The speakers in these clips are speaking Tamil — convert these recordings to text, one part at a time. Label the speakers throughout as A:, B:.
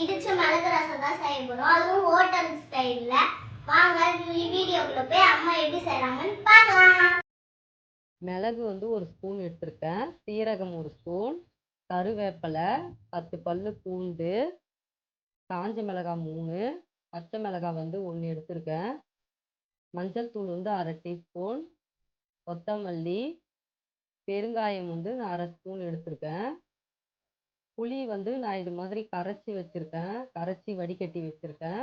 A: இடிச்ச மிளகு ரசம் தான் செய்ய போறோம் அதுவும் ஹோட்டல் ஸ்டைல்ல வாங்க வீடியோக்குள்ள போய் அம்மா எப்படி செய்றாங்கன்னு பார்க்கலாம்.
B: மிளகு வந்து ஒரு ஸ்பூன் எடுத்திருக்கேன். சீரகம் ஒரு ஸ்பூன் கருவேப்பிலை பத்து பல்லு பூண்டு காஞ்ச மிளகாய் மூணு பச்சை மிளகாய் வந்து ஒன்று எடுத்திருக்கேன். மஞ்சள் தூள் வந்து அரை டீஸ்பூன் கொத்தமல்லி பெருங்காயம் வந்து நான் அரை ஸ்பூன் எடுத்திருக்கேன். புளி வந்து நான் இது மாதிரி கரைச்சி வச்சுருக்கேன். கரைச்சி வடிகட்டி வச்சுருக்கேன்.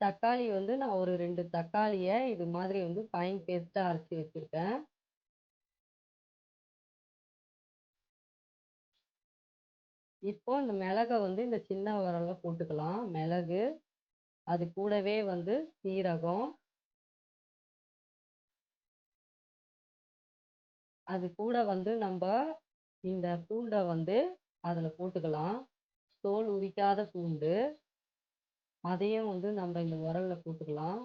B: தக்காளி வந்து நான் ஒரு ரெண்டு தக்காளியை இது மாதிரி வந்து ஃபைன் பேஸ்ட்டாக அரைச்சி வச்சுருக்கேன். இப்போ இந்த மிளகை வந்து இந்த சின்ன உரல்ல போட்டுக்கலாம். மிளகு அது கூடவே வந்து சீரகம் அது கூட வந்து நம்ம இந்த பூண்டை வந்து அதில் போட்டுக்கலாம். தோல் உரிக்காத பூண்டு. அதையும் வந்து நம்ம இந்த உரலில் போட்டுக்கலாம்.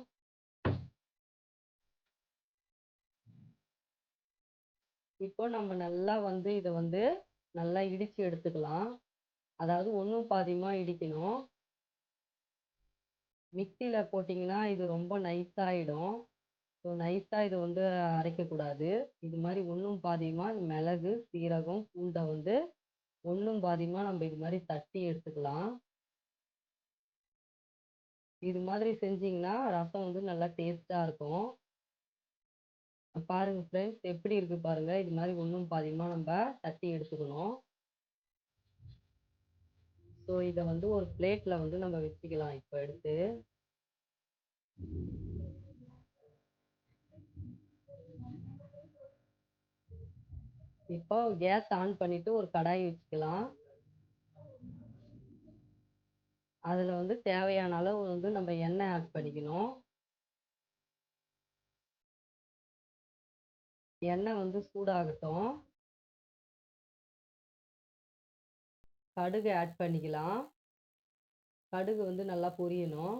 B: இப்போ நம்ம நல்லா வந்து இதை வந்து நல்லா இடித்து எடுத்துக்கலாம். அதாவது ஒன்றும் பாதியமாக இடிக்கணும். மிக்சியில் போட்டிங்கன்னா இது ரொம்ப நைஸாகிடும் ஸோ நைஸாக இதை வந்து அரைக்கக்கூடாது. இது மாதிரி ஒன்றும் பாதியமாக மிளகு சீரகம் பூண்டை வந்து ஒன்றும் பாதியமாக நம்ம இது மாதிரி தட்டி எடுத்துக்கலாம். இது மாதிரி செஞ்சிங்கன்னா ரசம் வந்து நல்லா டேஸ்ட்டாக இருக்கும். பாருங்கள் ஃப்ரெண்ட்ஸ் எப்படி இருக்குது பாருங்கள் இது மாதிரி ஒன்றும் பாதியமாக நம்ம தட்டி எடுத்துக்கணும். ஸோ இதை வந்து ஒரு பிளேட்டில் வந்து நம்ம வச்சுக்கலாம். இப்போ எடுத்து. இப்போ கேஸ் ஆன் பண்ணிவிட்டு ஒரு கடாய் வச்சுக்கலாம். அதில் வந்து தேவையான அளவு வந்து நம்ம எண்ணெய் ஆட் பண்ணிக்கணும். எண்ணெய் வந்து சூடாகட்டும். கடுகு ஆட் பண்ணிக்கலாம். கடுகு வந்து நல்லா பொரியணும்.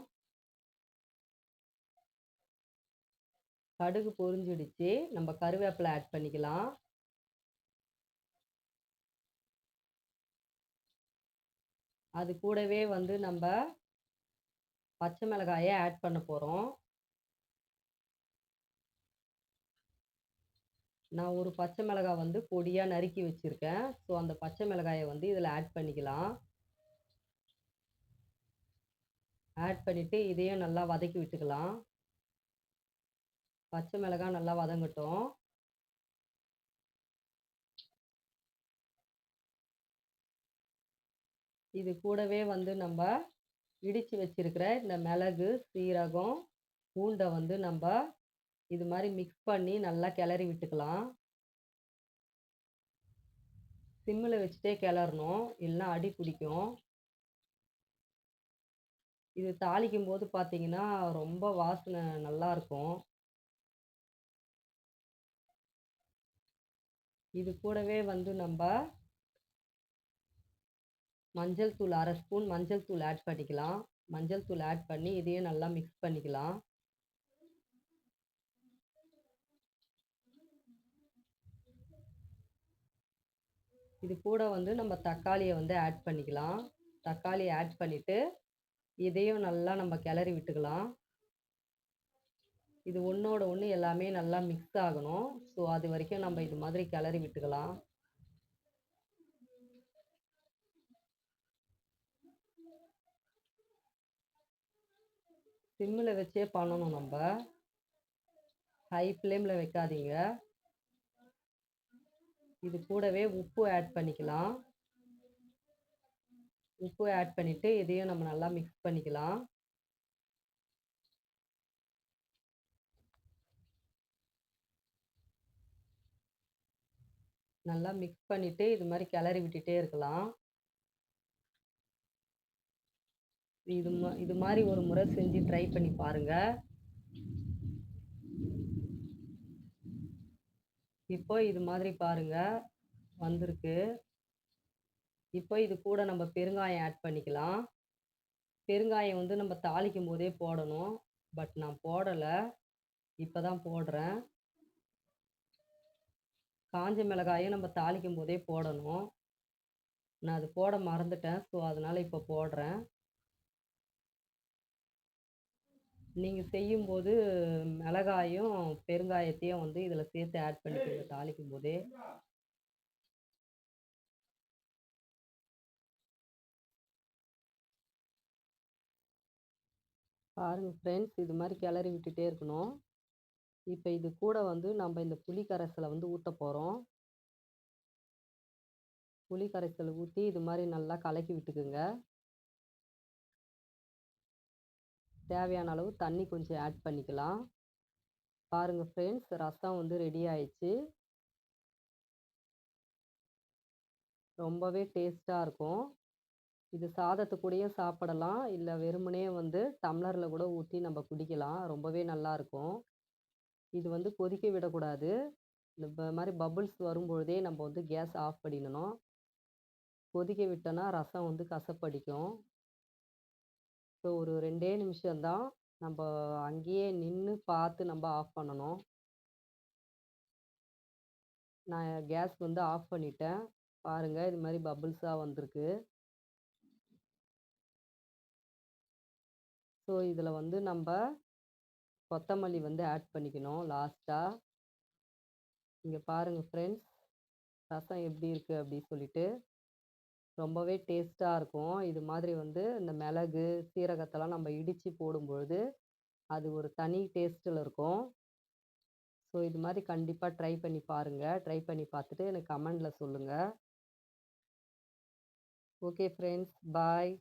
B: கடுகு பொரிஞ்சிடுச்சு. நம்ம கருவேப்பிலை ஆட் பண்ணிக்கலாம். அது கூடவே வந்து நம்ம பச்சை மிளகாயை ஆட் பண்ண போகிறோம் நான் ஒரு பச்சை மிளகாய் வந்து பொடியாக நறுக்கி வச்சுருக்கேன். ஸோ அந்த பச்சை மிளகாயை வந்து இதில் ஆட் பண்ணிக்கலாம். ஆட் பண்ணிவிட்டு இதையும் நல்லா வதக்கி விட்டுக்கலாம். பச்சை மிளகாய் நல்லா வதங்கட்டும். இது கூடவே வந்து நம்ம இடித்து வச்சிருக்கிற இந்த மிளகு சீரகம் பூண்டை வந்து நம்ம இது மாதிரி மிக்ஸ் பண்ணி நல்லா கிளறி விட்டுக்கலாம். சிம்மில் வச்சுட்டே கிளறணும். இல்லைன்னா அடி பிடிக்கும். இது தாளிக்கும் போது பார்த்தீங்கன்னா ரொம்ப வாசனை நல்லாயிருக்கும் இது கூடவே வந்து நம்ம மஞ்சள் தூள் அரை ஸ்பூன் மஞ்சள் தூள் ஆட் பண்ணிக்கலாம். மஞ்சள் தூள் ஆட் பண்ணி இதையும் நல்லா மிக்ஸ் பண்ணிக்கலாம். இது கூட வந்து நம்ம தக்காளியை வந்து ஆட் பண்ணிக்கலாம். தக்காளியை ஆட் பண்ணிவிட்டு இதையும் நல்லா நம்ம கிளறி விட்டுக்கலாம். இது ஒன்றோட ஒன்று எல்லாமே நல்லா மிக்ஸ் ஆகணும். ஸோ அது வரைக்கும் நம்ம இது மாதிரி கிளறி விட்டுக்கலாம். சிம்மில் வச்சே பண்ணணும் நம்ம ஹை ஃப்ளேமில் வைக்காதீங்க. இது கூடவே உப்பு ஆட் பண்ணிக்கலாம். உப்பு ஆட் பண்ணிவிட்டு இதையும் நம்ம நல்லா மிக்ஸ் பண்ணிக்கலாம். நல்லா மிக்ஸ் பண்ணிவிட்டு இது மாதிரி கிளறி விட்டுகிட்டே இருக்கலாம். இது மா இது மாதிரி ஒரு முறை செஞ்சு ட்ரை பண்ணி பாருங்கள் இப்போ இது மாதிரி பாருங்க. வந்திருக்கு. இப்போ இது கூட நம்ம பெருங்காயம் ஆட் பண்ணிக்கலாம். பெருங்காயம் வந்து நம்ம தாளிக்கும் போதே போடணும். பட் நான் போடலை. இப்போ தான் போடுறேன். காஞ்ச மிளகாயும் நம்ம தாளிக்கும் போதே போடணும். நான் அது போட மறந்துட்டேன். ஸோ அதனால் இப்போ போடுறேன். நீங்கள் செய்யும்போது மிளகாயும் பெருங்காயத்தையும் வந்து இதில் சேர்த்து ஆட் பண்ணிக்கோங்க தாளிக்கும் போதே பாருங்கள் ஃப்ரெண்ட்ஸ் இது மாதிரி கிளறி விட்டுட்டே இருக்கணும். இப்போ இது கூட வந்து நம்ம இந்த புளி கரைசலை வந்து ஊற்ற போகிறோம் புளி ஊற்றி இது மாதிரி நல்லா கலக்கி விட்டுக்குங்க. தேவையான அளவு தண்ணி கொஞ்சம் ஆட் பண்ணிக்கலாம். பாருங்கள் ஃப்ரெண்ட்ஸ் ரசம் வந்து ரெடி ஆயிடுச்சு. ரொம்பவே டேஸ்ட்டாக இருக்கும். இது சாதத்து சாப்பிடலாம். இல்லை வெறுமனே வந்து டம்ளரில் கூட ஊற்றி நம்ம குடிக்கலாம். ரொம்பவே நல்லாயிருக்கும் இது வந்து கொதிக்க விடக்கூடாது. இந்த மாதிரி பபுள்ஸ் வரும்பொழுதே நம்ம வந்து கேஸ் ஆஃப் பண்ணிடணும். கொதிக்க விட்டோன்னா ரசம் வந்து கசப்படிக்கும். ஸோ ஒரு ரெண்டே நிமிஷம்தான் நம்ம அங்கேயே நின்று பார்த்து நம்ம ஆஃப் பண்ணணும். நான் கேஸ் வந்து ஆஃப் பண்ணிட்டேன். பாருங்கள் இது மாதிரி பபுள்ஸாக வந்திருக்கு. ஸோ இதில் வந்து நம்ம கொத்தமல்லி வந்து ஆட் பண்ணிக்கணும் லாஸ்ட்டாக இங்கே பாருங்கள் ஃப்ரெண்ட்ஸ் ரசம் எப்படி இருக்குது அப்படி சொல்லிட்டு. ரொம்பவே டேஸ்ட்டாக இருக்கும். இது மாதிரி வந்து இந்த மிளகு சீரகத்தெல்லாம் நம்ம இடித்து போடும்பொழுது அது ஒரு தனி டேஸ்ட்டில் இருக்கும். ஸோ இது மாதிரி கண்டிப்பாக ட்ரை பண்ணி பாருங்கள் ட்ரை பண்ணி பார்த்துட்டு எனக்கு கமெண்டில் சொல்லுங்கள் ஓகே ஃப்ரெண்ட்ஸ். பாய்.